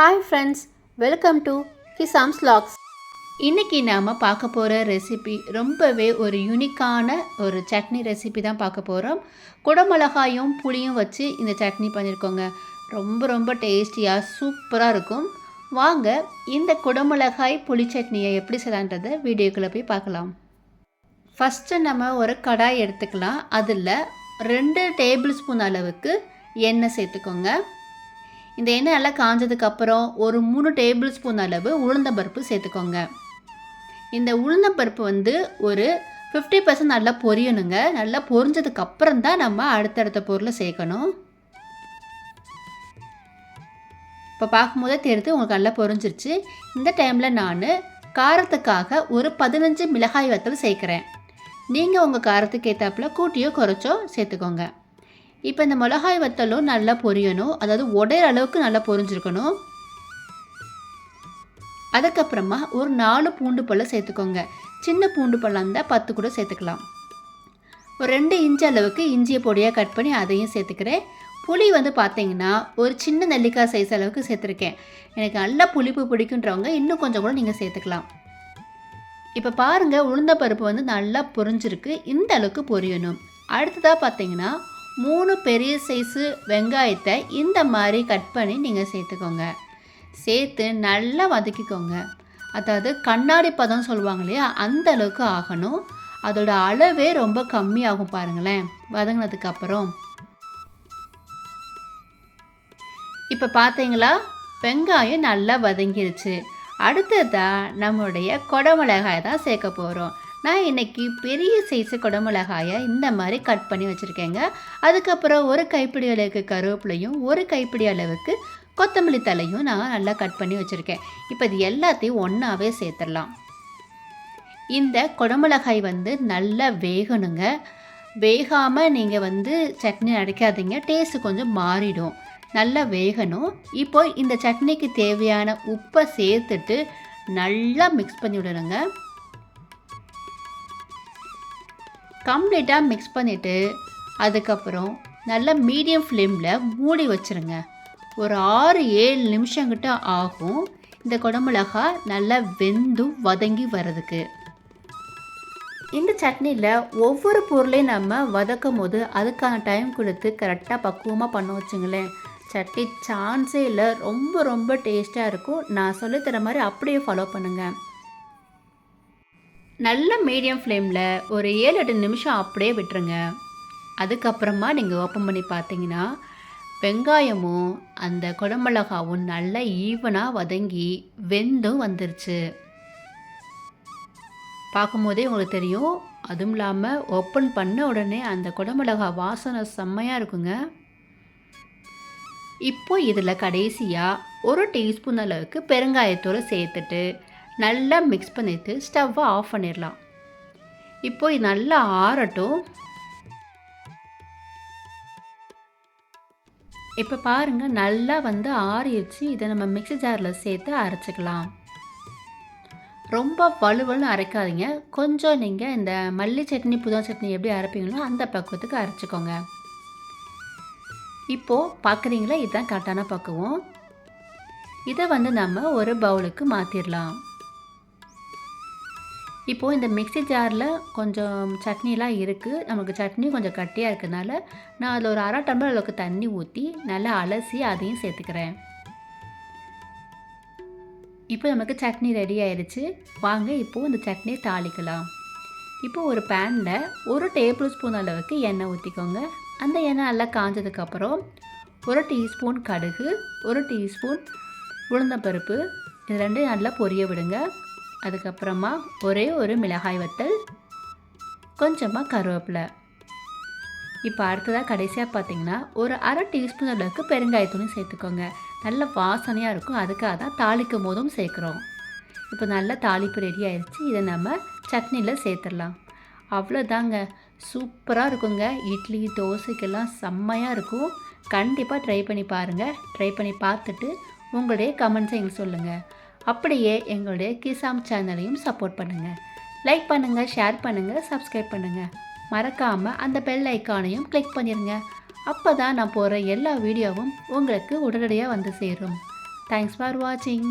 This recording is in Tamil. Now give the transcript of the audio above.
ஹாய் ஃப்ரெண்ட்ஸ் வெல்கம் டு கிசாம்ஸ் லாக்ஸ் இன்றைக்கி நாம் பார்க்க போகிற ரெசிபி ரொம்பவே ஒரு யூனிக்கான ஒரு சட்னி ரெசிபி தான் பார்க்க போகிறோம் குடமிளகாயும் புளியும் வச்சு இந்த சட்னி பண்ணியிருக்கோங்க ரொம்ப ரொம்ப டேஸ்டியாக சூப்பராக இருக்கும். வாங்க இந்த குடமிளகாய் புளி சட்னியை எப்படி செய்யலான்றதை வீடியோக்குள்ளே போய் பார்க்கலாம். ஃபஸ்ட்டு நம்ம ஒரு கடாய் எடுத்துக்கலாம். அதில் ரெண்டு டேபிள் ஸ்பூன் அளவுக்கு எண்ணெய் சேர்த்துக்கோங்க. இந்த எண்ணெய் நல்லா காஞ்சதுக்கப்புறம் ஒரு மூணு டேபிள் ஸ்பூன் அளவு உளுந்தம்பருப்பு சேர்த்துக்கோங்க. இந்த உளுந்தம்பருப்பு வந்து ஒரு ஃபிஃப்டி பர்சன்ட் நல்லா பொரியணுங்க. நல்லா பொரிஞ்சதுக்கப்புறம் தான் நம்ம அடுத்தடுத்த பொருளை சேர்க்கணும். இப்போ பார்க்கும்போதே தெரிஞ்சு உங்களுக்கு நல்லா பொரிஞ்சிருச்சு. இந்த டைமில் நான் காரத்துக்காக ஒரு பதினஞ்சு மிளகாய் வத்தல் சேர்க்குறேன். நீங்கள் உங்கள் காரத்துக்கு ஏற்றாப்புல கூட்டியோ குறைச்சோ சேர்த்துக்கோங்க. இப்போ இந்த மிளகாய் வத்தலும் நல்லா பொரியணும். அதாவது உடையிற அளவுக்கு நல்லா பொரிஞ்சிருக்கணும். அதுக்கப்புறமா ஒரு நாலு பூண்டு பழம் சேர்த்துக்கோங்க. சின்ன பூண்டு பழம் இருந்தால் பத்து கூட சேர்த்துக்கலாம். ஒரு ரெண்டு இன்ச்சு அளவுக்கு இஞ்சியை பொடியாக கட் பண்ணி அதையும் சேர்த்துக்கிறேன். புளி வந்து பார்த்தீங்கன்னா ஒரு சின்ன நெல்லிக்காய் சைஸ் அளவுக்கு சேர்த்துருக்கேன். எனக்கு நல்லா புளிப்பு பிடிக்குன்றவங்க இன்னும் கொஞ்சம் கூட நீங்கள் சேர்த்துக்கலாம். இப்போ பாருங்கள் உளுந்த பருப்பு வந்து நல்லா பொரிஞ்சிருக்கு. இந்த அளவுக்கு பொரியணும். அடுத்ததாக பார்த்தீங்கன்னா மூணு பெரிய சைஸு வெங்காயத்தை இந்த மாதிரி கட் பண்ணி நீங்கள் சேர்த்துக்கோங்க. சேர்த்து நல்லா வதக்கிக்கோங்க. அதாவது கண்ணாடி பதம் சொல்லுவாங்க இல்லையா அந்த அளவுக்கு ஆகணும். அதோட அளவே ரொம்ப கம்மியாகும் பாருங்களேன் வதங்கினதுக்கப்புறம் இப்போ பார்த்தீங்களா வெங்காயம் நல்லா வதங்கிருச்சு. அடுத்ததாக நம்மளுடைய குடமிளகாய் தான் சேர்க்க போகிறோம் நான் இன்றைக்கி பெரிய சைஸு குடமிளகாயை இந்த மாதிரி கட் பண்ணி வச்சுருக்கேங்க. அதுக்கப்புறம் ஒரு கைப்பிடி அளவுக்கு கருவேப்பிலையும் ஒரு கைப்பிடி அளவுக்கு கொத்தமல்லி தலையும் நான் நல்லா கட் பண்ணி வச்சுருக்கேன். இப்போ இது எல்லாத்தையும் ஒன்றாவே சேர்த்துடலாம். இந்த குடமிளகாய் வந்து நல்லா வேகணுங்க. வேகாமல் நீங்கள் வந்து சட்னி அடைக்காதீங்க டேஸ்ட்டு கொஞ்சம் மாறிடும். நல்லா வேகணும். இப்போ இந்த சட்னிக்கு தேவையான உப்பை சேர்த்துட்டு நல்லா மிக்ஸ் பண்ணி விடணுங்க. கம்ப்ளீட்டாக மிக்ஸ் பண்ணிவிட்டு அதுக்கப்புறம் நல்லா மீடியம் ஃப்ளேமில் மூடி வச்சுருங்க. ஒரு ஆறு ஏழு நிமிஷங்கிட்ட ஆகும். இந்த குடமிளகா நல்லா வெந்தும் வதங்கி வர்றதுக்கு. இந்த சட்னியில் ஒவ்வொரு பொருளையும் நம்ம வதக்கும் போது அதுக்கான டைம் கொடுத்து கரெக்டாக பக்குவமாக பண்ண வச்சுங்களேன். சட்னி சான்ஸே இல்லை. ரொம்ப ரொம்ப டேஸ்ட்டாக இருக்கும். நான் சொல்லித்தர மாதிரி அப்படியே ஃபாலோ பண்ணுங்கள் நல்ல மீடியம் ஃப்ளேமில் ஒரு ஏழு எட்டு நிமிஷம் அப்படியே விட்டுருங்க. அதுக்கப்புறமா நீங்கள் ஓப்பன் பண்ணி பார்த்தீங்கன்னா வெங்காயமும் அந்த குடமிளகாவும் நல்லா ஈவனாக வதங்கி வெந்தும் வந்துருச்சு. பார்க்கும்போதே உங்களுக்கு தெரியும். அதுவும் இல்லாமல் ஓப்பன் பண்ண உடனே அந்த குடமிளகா வாசனை செம்மையாக இருக்குங்க. இப்போ இதில் கடைசியாக ஒரு டீஸ்பூன் அளவுக்கு பெருங்காயத்தூள் சேர்த்துட்டு நல்லா மிக்ஸ் பண்ணிட்டு ஸ்டவ்வை ஆஃப் பண்ணிடலாம். இப்போ இது நல்லா ஆறட்டும். இப்போ பாருங்கள் நல்லா வந்து ஆறிடுச்சு. இதை நம்ம மிக்ஸி ஜாரில் சேர்த்து அரைச்சிக்கலாம். ரொம்ப வலுவலும் அரைக்காதீங்க. கொஞ்சம் நீங்கள் இந்த மல்லி சட்னி புதா சட்னி எப்படி அரைப்பீங்களோ அந்த பக்குவத்துக்கு அரைச்சிக்கோங்க. இப்போது பார்க்குறீங்களா இதுதான் கரெக்டான பக்குவம். இதை வந்து நம்ம ஒரு பவுலுக்கு மாற்றிடலாம் இப்போது இந்த மிக்ஸி ஜாரில் கொஞ்சம் சட்னிலாம் இருக்குது நமக்கு சட்னி கொஞ்சம் கட்டியாக இருக்கிறதுனால நான் அதில் ஒரு அரை டம்ளர் அளவுக்கு தண்ணி ஊற்றி நல்லா அலசி அதையும் சேர்த்துக்கிறேன். இப்போ நமக்கு சட்னி ரெடி ஆயிடுச்சு வாங்க இப்போது இந்த சட்னியை தாளிக்கலாம். இப்போ ஒரு பேனில் ஒரு டேபிள் ஸ்பூன் அளவுக்கு எண்ணெய் ஊற்றிக்கோங்க அந்த எண்ணெய் நல்லா காஞ்சதுக்கப்புறம் ஒரு டீஸ்பூன் கடுகு ஒரு டீஸ்பூன் உளுந்தம்பருப்பு இது ரெண்டையும் நல்லா பொரிய விடுங்க. அதுக்கப்புறமா ஒரே ஒரு மிளகாய் வத்தல் கொஞ்சமாக கருவேப்பிலை. இப்போ அடுத்ததாக கடைசியாக பார்த்தீங்கன்னா ஒரு அரை டீஸ்பூன் அளவுக்கு பெருங்காயத்தூளும் சேர்த்துக்கோங்க. நல்ல வாசனையாக இருக்கும். அதுக்காக தான் தாளிக்கும் போதும் சேர்க்குறோம். இப்போ நல்ல தாளிப்பு ரெடி ஆயிடுச்சு இதை நம்ம சட்னியில் சேர்த்துடலாம். அவ்வளோதாங்க சூப்பராக இருக்குங்க. இட்லி தோசைக்கெல்லாம் செம்மையாக இருக்கும். கண்டிப்பாக ட்ரை பண்ணி பாருங்கள் ட்ரை பண்ணி பார்த்துட்டு உங்களுடைய கமெண்ட்ஸை எங்களுக்கு சொல்லுங்கள் அப்படியே எங்களுடைய கிசாம் சேனலையும் சப்போர்ட் பண்ணுங்கள் லைக் பண்ணுங்கள் ஷேர் பண்ணுங்கள் சப்ஸ்கிரைப் பண்ணுங்கள் மறக்காமல் அந்த பெல் ஐக்கானையும் கிளிக் பண்ணிடுங்க அப்போ தான் நான் போகிற எல்லா வீடியோவும் உங்களுக்கு உடனடியாக வந்து சேரும். தேங்க்ஸ் ஃபார் வாட்சிங்